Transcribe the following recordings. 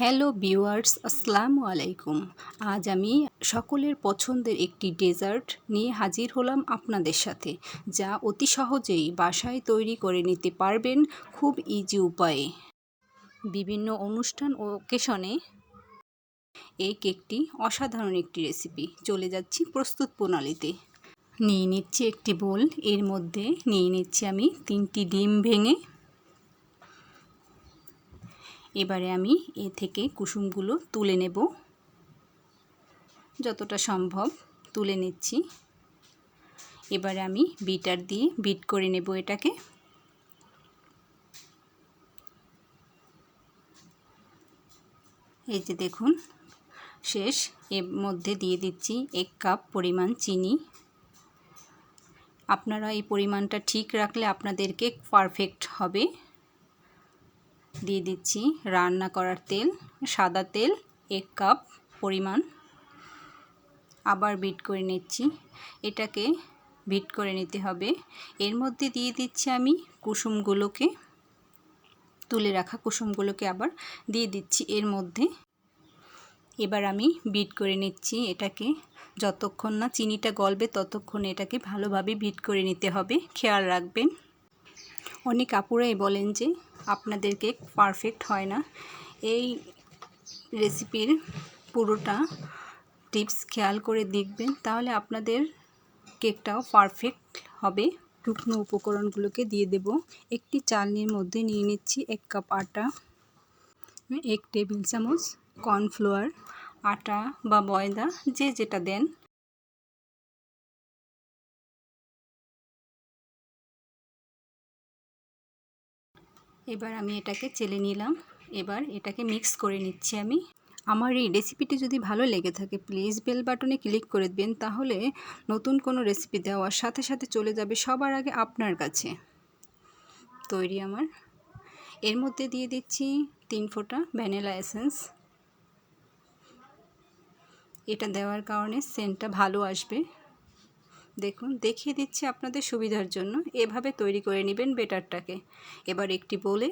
Hello viewers, আসসালামু আলাইকুম। আজ আমি সকলের পছন্দের একটি ডেজার্ট নিয়ে হাজির হলাম আপনাদের সাথে, যা অতি সহজেই বাসায় তৈরি করে নিতে পারবেন খুব ইজি উপায়ে। বিভিন্ন অনুষ্ঠান ও ওকেশনে এই কেকটি অসাধারণ একটি রেসিপি চলে যাচ্ছি প্রস্তুত প্রণালীতে। নিয়ে নিচ্ছি একটি বোল এর মধ্যে নিয়ে নিচ্ছি আমি তিনটি ডিম ভেঙে এবারে আমি এ থেকে কুসুমগুলো তুলে নেব। যতটা সম্ভব তুলে নিচ্ছি। এবারে আমি বিটার দিয়ে বিট করে নেব এটাকে। এই যে দেখুন, শেষ। এর মধ্যে দিয়ে দিচ্ছি এক কাপ পরিমাণ চিনি। আপনারা এই পরিমাণটা ঠিক রাখলে আপনাদেরকে পারফেক্ট হবে। দিয়ে দিচ্ছি রান্না করার তেল, সাদা তেল, এক কাপ পরিমাণ। আবার বিট করে নিচ্ছি। এটাকে বিট করে নিতে হবে। এর মধ্যে দিয়ে দিচ্ছি আমি কুসুমগুলোকে। তুলে রাখা কুসুমগুলোকে আবার দিয়ে দিচ্ছি এর মধ্যে। এবার আমি বিট করে নিচ্ছি এটাকে। যতক্ষণ না চিনিটা গলবে ততক্ষণ এটাকে ভালোভাবে বিট করে নিতে হবে। খেয়াল রাখবেন। অনেক আপুরাই বলেন যে আপনাদের কেক পারফেক্ট হয় না। এই রেসিপির পুরোটা টিপস খেয়াল করে দেখবেন, তাহলে আপনাদের কেকটাও পারফেক্ট হবে। শুকনো উপকরণগুলোকে দিয়ে দেব। একটি চালনির মধ্যে নিয়ে নিচ্ছি এক কাপ আটা, এক টেবিল চামচ কর্নফ্লাওয়ার আটা বা ময়দা, যে যেটা দেন। এবার আমি এটাকে চেলে নিলাম। এবার এটাকে মিক্স করে নিচ্ছি আমি। আমার এই রেসিপিটি যদি ভালো লেগে থাকে প্লিজ বেল বাটনে ক্লিক করে দেবেন, তাহলে নতুন কোনো রেসিপি দেওয়ার সাথে সাথে চলে যাবে সবার আগে আপনার কাছে। তৈরি আমার। এর মধ্যে দিয়ে দিচ্ছি তিন ফোঁটা ভ্যানিলা এসেন্স এটা দেওয়ার কারণে সেন্টটা ভালো আসবে। দেখুন, দেখিয়ে দিচ্ছি আপনাদের সুবিধার জন্য। এভাবে তৈরি করে নেবেন বেটারটাকে। এবার একটি বলে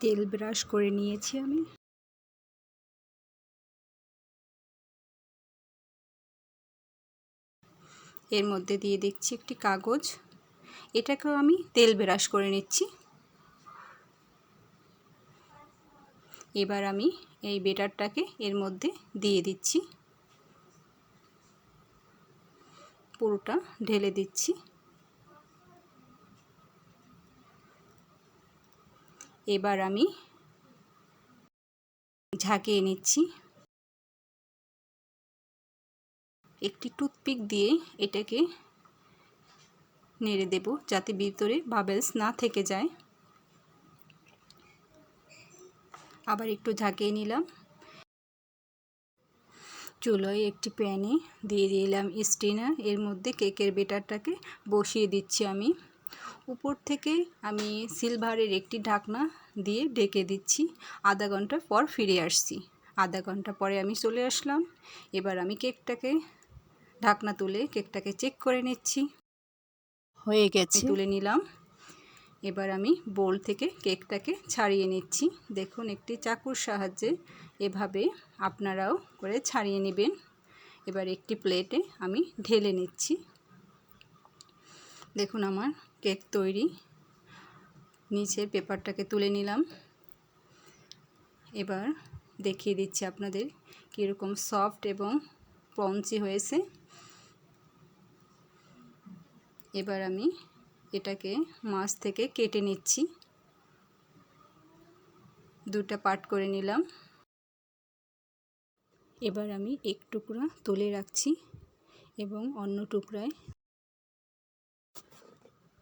তেল ব্রাশ করে নিয়েছি আমি। এর মধ্যে দিয়ে দিচ্ছি একটি কাগজ। এটাকেও আমি তেল ব্রাশ করে নিচ্ছি। এবার আমি এই বেটারটাকে এর মধ্যে দিয়ে দিচ্ছি। পুরোটা ঢেলে দিচ্ছি। এবার আমি ঝাঁকিয়ে নিচ্ছি। একটি টুথপিক দিয়ে এটাকে নেড়ে দেব যাতে ভিতরে বাবেলস না থেকে যায়। আবার একটু ঝাঁকিয়ে নিলাম। চুলোয় একটি প্যানে দিয়ে দিলাম স্টিনার। এর মধ্যে কেকের বেটারটাকে বসিয়ে দিচ্ছি আমি। উপর থেকে আমি সিলভারের একটি ঢাকনা দিয়ে ঢেকে দিচ্ছি। আধা ঘণ্টা পর ফিরে আসছি। আধা ঘণ্টা পরে আমি চলে আসলাম। এবার আমি কেকটাকে ঢাকনা তুলে কেকটাকে চেক করে নিচ্ছি। হয়ে গেছে। তুলে নিলাম। এবার আমি বোল থেকে কেকটাকে ছাড়িয়ে নিচ্ছি। দেখুন একটি চাকুর সাহায্যে এভাবে আপনারাও করে ছাড়িয়ে নেবেন। এবার একটি প্লেটে আমি ঢেলে নিচ্ছি। দেখুন আমার কেক তৈরি। নিচের পেপারটাকে তুলে নিলাম। এবার দেখিয়ে দিচ্ছি আপনাদের কীরকম সফট এবং পঞ্চি হয়েছে। এবার আমি এটাকে মাছ থেকে কেটে নিচ্ছি। দুটা পার্ট করে নিলাম। এবার আমি এক টুকরা তুলে রাখছি এবং অন্য টুকরায়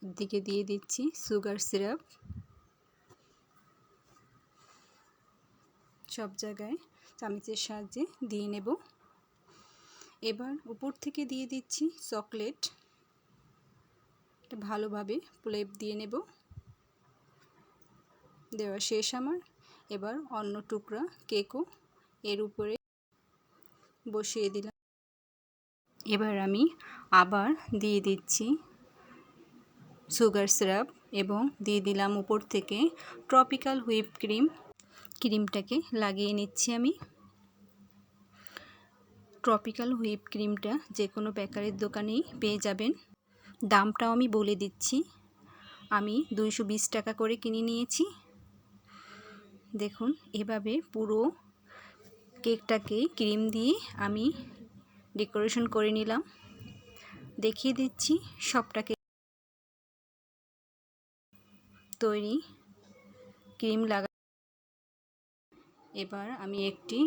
দিকে দিয়ে দিচ্ছি সুগার সিরাপ। সব জায়গায় চামচের সাহায্যে দিয়ে নেব। এবার উপর থেকে দিয়ে দিচ্ছি চকলেট। এটা ভালোভাবে প্লেপ দিয়ে নেব। দেওয়া শেষ আমার। এবার অন্য টুকরা কেকও এর উপরে বসিয়ে দিলাম। এবার আমি আবার দিয়ে দিচ্ছি সুগার সিরাপ এবং দিয়ে দিলাম উপর থেকে ট্রপিক্যাল হুইপ ক্রিম। ক্রিমটাকে লাগিয়ে নিচ্ছি আমি। ট্রপিক্যাল হুইপ ক্রিমটা যে কোনো বেকারির দোকানেই পেয়ে যাবেন। দামটাও আমি বলে দিচ্ছি। আমি দুইশো বিশ টাকা করে কিনে নিয়েছি। দেখুন, এভাবে পুরো কেকটাকে ক্রিম দিয়ে আমি ডেকোরেশন করে নিলাম। দেখিয়ে দিচ্ছি সবটাকে। তৈরি ক্রিম লাগা এবার আমি একটি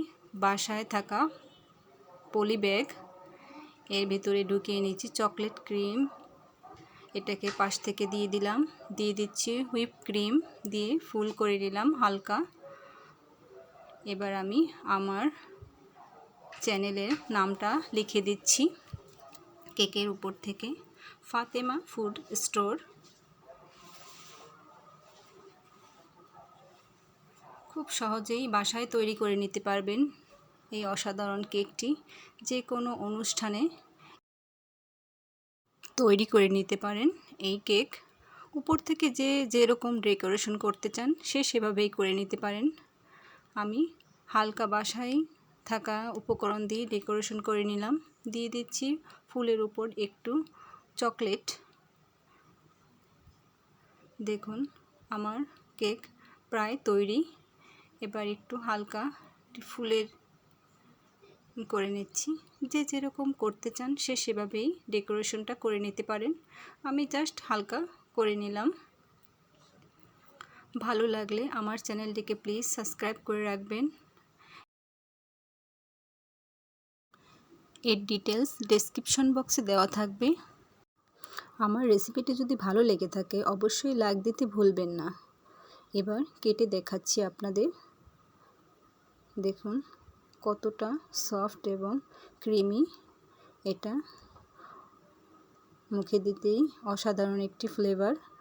বাসায় থাকা পলি ব্যাগ, এর ভিতরে ঢুকিয়ে নিচ্ছি চকলেট ক্রিম। এটাকে পাশ থেকে দিয়ে দিলাম। দিয়ে দিচ্ছি হুইপ ক্রিম দিয়ে ফুল করে নিলাম হালকা। এবার আমি আমার চ্যানেলের নামটা লিখে দিচ্ছি কেকের উপর থেকে। Fatema food store. খুব সহজেই বাসায় তৈরি করে নিতে পারবেন এই অসাধারণ কেকটি। যে কোনো অনুষ্ঠানে তৈরি করে নিতে পারেন এই কেক। উপর থেকে যে যেরকম ডেকোরেশন করতে চান সে সেভাবেই করে নিতে পারেন। আমি হালকা বাসায় থাকা উপকরণ দিয়ে ডেকোরেশন করে নিলাম। দিয়ে দিচ্ছি ফুলের উপর একটু চকলেট। দেখুন, আমার কেক প্রায় তৈরি। এবার একটু হালকা ফুলের করে নিচ্ছি। যে যেরকম করতে চান সে সেভাবেই ডেকোরেশনটা করে নিতে পারেন। আমি জাস্ট হালকা করে নিলাম। ভালো লাগলে আমার চ্যানেলটিকে প্লিজ সাবস্ক্রাইব করে রাখবেন। এর ডিটেলস ডেসক্রিপশন বক্সে দেওয়া থাকবে। আমার রেসিপিটি যদি ভালো লেগে থাকে, অবশ্যই লাইক দিতে ভুলবেন না। এবার কেটে দেখাচ্ছি আপনাদের। দেখুন, কতটা সফট এবং ক্রিমি। এটা মুখে দিতেই অসাধারণ একটি ফ্লেভার।